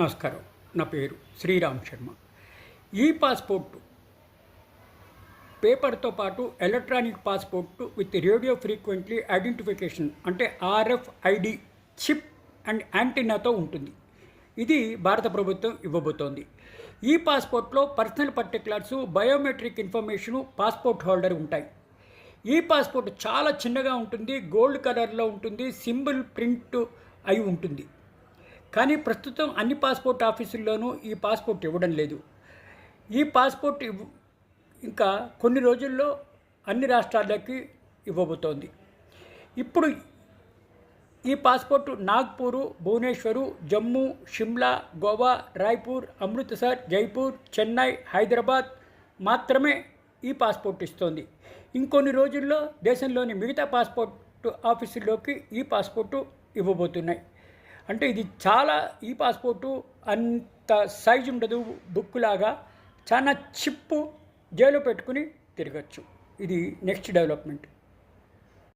నమస్కారం. నా పేరు శ్రీరామ్ శర్మ. ఈ పాస్పోర్ట్ పేపర్తో పాటు electronic passport with radio frequently identification అంటే ఆర్ఎఫ్ఐడి చిప్ అండ్ యాంటీనాతో ఉంటుంది. ఇది భారత ప్రభుత్వం ఇవ్వబోతోంది. ఈ పాస్పోర్ట్లో personal particulars biometric information passport holder ఉంటాయి. ఈ పాస్పోర్ట్ చాలా చిన్నగా ఉంటుంది గోల్డ్ కలర్లో ఉంటుంది సింబల్ ప్రింట్ అయి ఉంటుంది. కానీ ప్రస్తుతం అన్ని పాస్పోర్ట్ ఆఫీసుల్లోనూ ఈ పాస్పోర్ట్ ఇవ్వడం లేదు. ఈ పాస్పోర్ట్ ఇవ్- ఇంకా కొన్ని రోజుల్లో అన్ని రాష్ట్రాలకి ఇవ్వబోతోంది. ఇప్పుడు ఈ పాస్పోర్ట్ నాగ్పూరు భువనేశ్వరు జమ్మూ షిమ్లా గోవా రాయ్పూర్ అమృత్సర్ జైపూర్ చెన్నై హైదరాబాద్ మాత్రమే ఈ పాస్పోర్ట్ ఇస్తోంది. ఇంకొన్ని రోజుల్లో దేశంలోని మిగతా పాస్పోర్ట్ ఆఫీసుల్లోకి ఈ పాస్పోర్టు ఇవ్వబోతున్నాయి. అంటే ఇది చాలా ఈ పాస్పోర్టు అంత సైజు ఉండదు బుక్ లాగా చాలా చిప్పు జైలు పెట్టుకుని తిరగచ్చు. ఇది నెక్స్ట్ డెవలప్మెంట్.